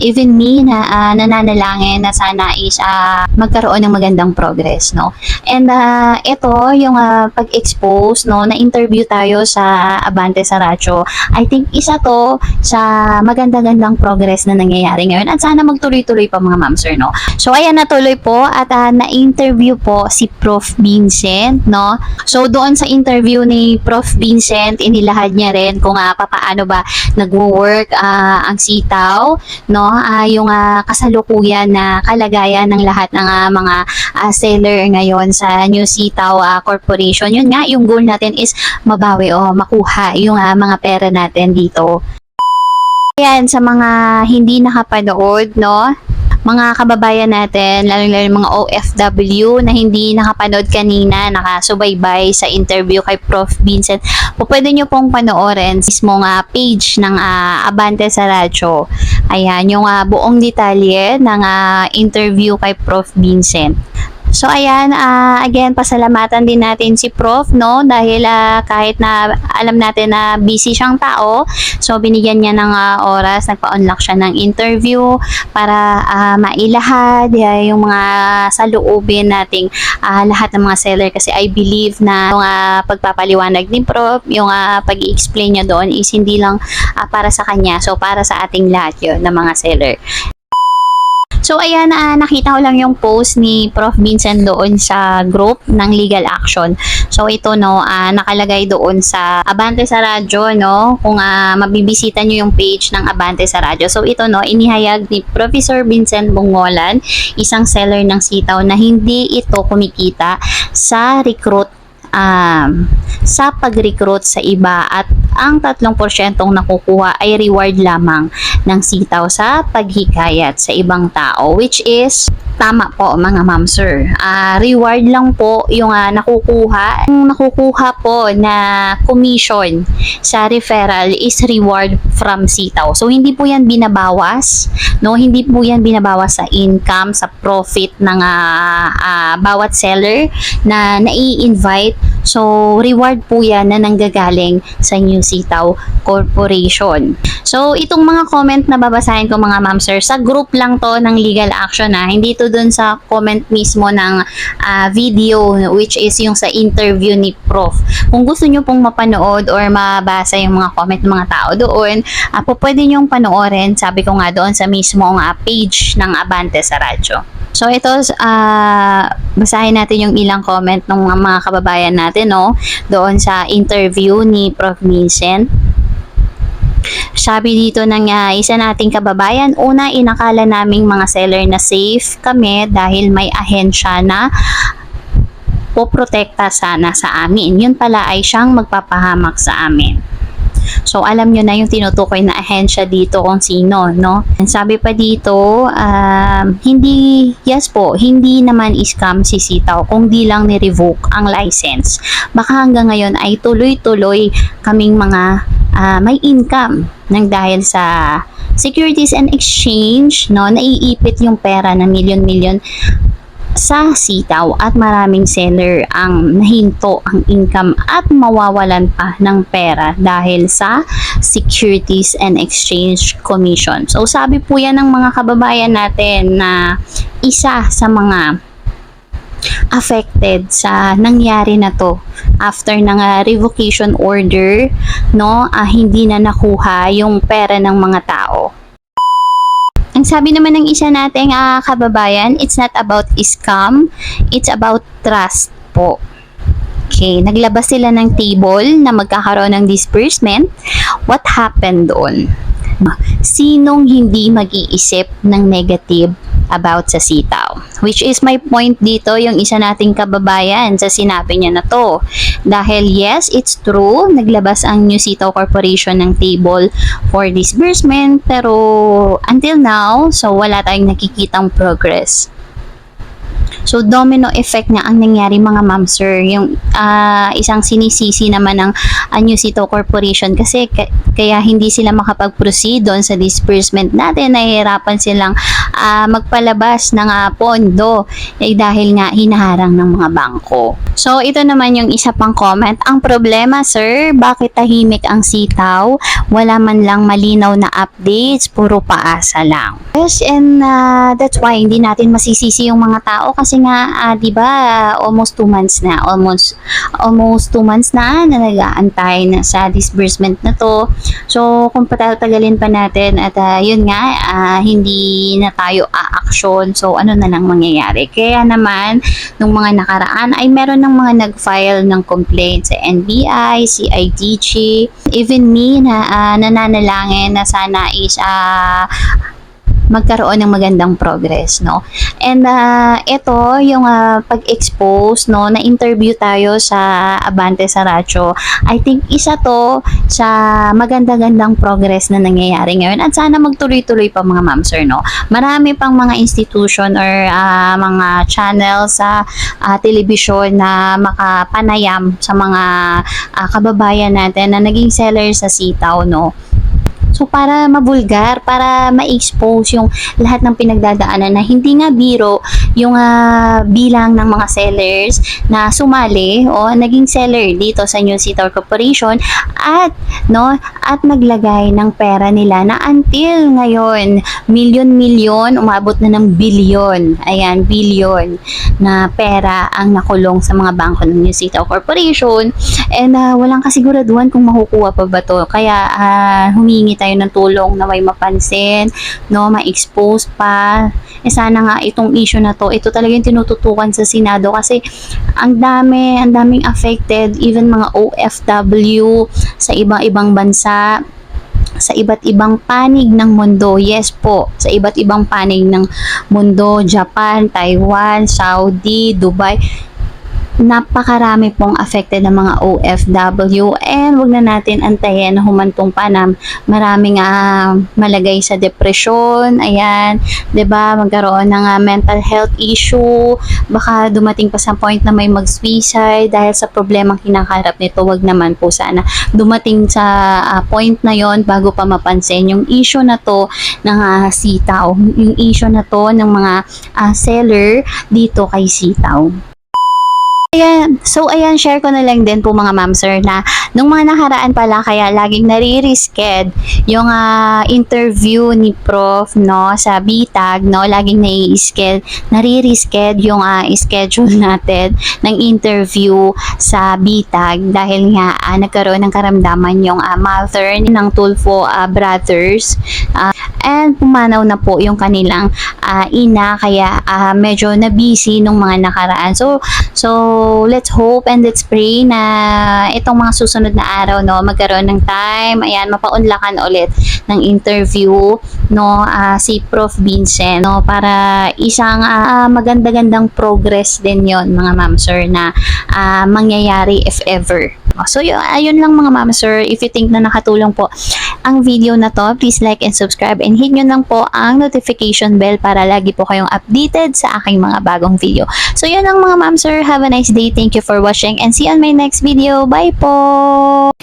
even me na ah, nananalangin na sana is ah, magkaroon ng magandang progress, no? And ah, ito, yung ah, pag-expose, no, na-interview tayo sa Abante Saracho. I think isa to sa maganda-gandang progress na nangyayari ngayon at sana magtuloy-tuloy pa mga ma'am sir, no? So, ayan natuloy po at ah, na-interview po si Prof. Vincent, no? So, doon sa interview ni Prof. Vincent, inilahad niya rin kung uh, paano ba nagwo-work ah, ang sitaw, no? Ah, yung ah, kasalukuyan na kalagayan ng lahat ng ah, mga ah, seller ngayon sa New Sitaw ah, Corporation. Yun nga, yung goal natin is mabawi o makuha yung ah, mga pera natin dito. Ayan, sa mga hindi nakapanood, no? Mga kababayan natin, lalo-lalo mga OFW na hindi nakapanood kanina, nakasubaybay sa interview kay Prof. Vincent, po pwede nyo pong panoorin mismo nga page ng ah, Abante sa Radyo. Ayan, yung ah, buong detalye ng ah, interview kay Prof. Vincent. So ayan, ah, again pasalamatan din natin si Prof no dahil ah, kahit na alam natin na busy siyang tao, so binigyan niya ng ah, oras, nagpa-unlock siya ng interview para ah, mailahad ah, yung mga saluubin nating ah, lahat ng mga seller kasi I believe na yung ah, pagpapaliwanag ni Prof, yung ah, pag-i-explain niya doon is hindi lang ah, para sa kanya, so para sa ating lahat yun ng mga seller. So ayan, ah, nakita ko lang yung post ni Prof. Vincent doon sa group ng legal action. So ito no, ah, nakalagay doon sa Abante sa Radyo no, kung ah, mabibisita nyo yung page ng Abante sa Radyo. So ito no, inihayag ni Professor Vincent Bungolan, isang seller ng sitaw na hindi ito kumikita sa recruit um, sa pag-recruit sa iba at ang 3% nakukuha ay reward lamang ng sitaw sa paghikayat sa ibang tao which is tama po mga ma'am sir. Ah, reward lang po yung ah, nakukuha. Ang nakukuha po na commission sa referral is reward from sitaw. So hindi po yan binabawas, no? Hindi po yan binabawas sa income, sa profit ng ah, ah, bawat seller na nai-invite. So reward po yan na nanggagaling sa New Sitaw Corporation. So itong mga comment na babasahin ko mga ma'am sir, sa group lang to ng legal action na hindi to dun sa comment mismo ng ah, video which is yung sa interview ni Prof. Kung gusto nyo pong mapanood or mabasa yung mga comment ng mga tao doon, uh, po pwede nyong panoorin, sabi ko nga doon sa mismo nga page ng Abante sa radyo. So ito, ah, basahin natin yung ilang comment ng mga, kababayan natin, no? Doon sa interview ni Prof. Vincent. Sabi dito ng ah, isa nating kababayan, una inakala naming mga seller na safe kami dahil may ahensya na poprotekta sana sa amin. Yun pala ay siyang magpapahamak sa amin. So, alam nyo na yung tinutukoy na ahensya dito kung sino, no? Sabi pa dito, um, hindi, yes po, hindi naman scam si Sitaw kung di lang ni-revoke ang license. Baka hanggang ngayon ay tuloy-tuloy kaming mga ah, may income nang dahil sa Securities and Exchange, no, naiipit yung pera na milyon-milyon sa sitaw at maraming seller ang nahinto ang income at mawawalan pa ng pera dahil sa Securities and Exchange Commission. So sabi po yan ng mga kababayan natin na isa sa mga affected sa nangyari na to after ng ah, revocation order no ah, hindi na nakuha yung pera ng mga tao sabi naman ng isa nating ah, kababayan, it's not about scam, it's about trust po. Okay, naglabas sila ng table na magkakaroon ng disbursement. What happened doon? Sinong hindi mag-iisip ng negative about sa sitaw? Which is my point dito, yung isa nating kababayan sa sinabi niya na to. Dahil yes, it's true, naglabas ang New Sitaw Corporation ng table for disbursement, pero until now, so wala tayong nakikitang progress. So, domino effect nga ang nangyari mga ma'am sir. Yung ah, isang sinisisi naman ng uh, New Sito Corporation kasi ka- kaya hindi sila makapag-proceed doon sa disbursement natin. Nahihirapan silang ah, magpalabas ng ah, pondo eh, dahil nga hinaharang ng mga bangko. So ito naman yung isa pang comment. Ang problema sir, bakit tahimik ang sitaw? Wala man lang malinaw na updates, puro paasa lang. Yes, and ah, that's why hindi natin masisisi yung mga tao kasi nga, ah, 'di ba, almost two months na, almost almost two months na na nag-aantay na sa disbursement na to. So, kung patatagalin pa natin at ah, yun nga, ah, hindi na tayo a-action, so ano na lang mangyayari. Kaya naman, nung mga nakaraan ay meron ng mga nag-file ng complaint sa NBI, CIDG, even me na ah, nananalangin na sana is ah, magkaroon ng magandang progress, no? And uh, ito, yung ah, pag-expose, no, na interview tayo sa Abante Saracho, I think isa to sa maganda-gandang progress na nangyayari ngayon at sana magtuloy-tuloy pa mga ma'am sir, no? Marami pang mga institution or ah, mga channel sa ah, television na makapanayam sa mga ah, kababayan natin na naging seller sa sitaw, no? So, para mabulgar, para ma-expose yung lahat ng pinagdadaanan na hindi nga biro yung ah, bilang ng mga sellers na sumali o naging seller dito sa New City Corporation at no at naglagay ng pera nila na until ngayon milyon-milyon umabot na ng bilyon. Ayan bilyon na pera ang nakulong sa mga bangko ng New City Corporation. And ah, walang kasiguraduhan kung makukuha pa ba to. Kaya ah, humingi tayo ng tulong na may mapansin no ma-expose pa eh sana nga itong issue na to ito talaga yung tinututukan sa Senado kasi ang dami ang daming affected even mga OFW sa ibang-ibang bansa sa iba't ibang panig ng mundo. Yes po, sa iba't ibang panig ng mundo, Japan, Taiwan, Saudi, Dubai. Napakarami pong affected ng mga OFW and wag na natin antayin na humantong pa na maraming ah, malagay sa depression, ayan, 'di ba? Magkaroon ng ah, mental health issue, baka dumating pa sa point na may mag-suicide dahil sa problemang kinakarap nito, wag naman po sana dumating sa ah, point na yon bago pa mapansin yung issue na to ng ah, sitaw, yung issue na to ng mga ah, seller dito kay sitaw. Ayan, so ayan, share ko na lang din po mga ma'am sir na nung mga nakaraan pala kaya laging nare-risked yung ah, interview ni Prof no sa BTAG no laging nai-schedule nare-risked yung ah, schedule natin ng interview sa BTAG dahil nga ah, nagkaroon ng karamdaman yung ah, mother ng Tulfo ah, brothers. Ah, and pumanaw na po yung kanilang ah, ina. Kaya ah, medyo na busy nung mga nakaraan. So so let's hope and let's pray na itong mga susunod na araw no magkaroon ng time. Ayan mapaunlakan ulit ng interview no ah, si Prof. Vincent no para isang ah, maganda-gandang progress din yon mga ma'am sir na ah, mangyayari if ever. So yun, ayun lang mga ma'am sir. If you think na nakatulong po ang video na to please like and subscribe and hit nyo lang po ang notification bell para lagi po kayong updated sa aking mga bagong video. So yun lang mga ma'am sir. Have a nice day. Thank you for watching and see you on my next video. Bye po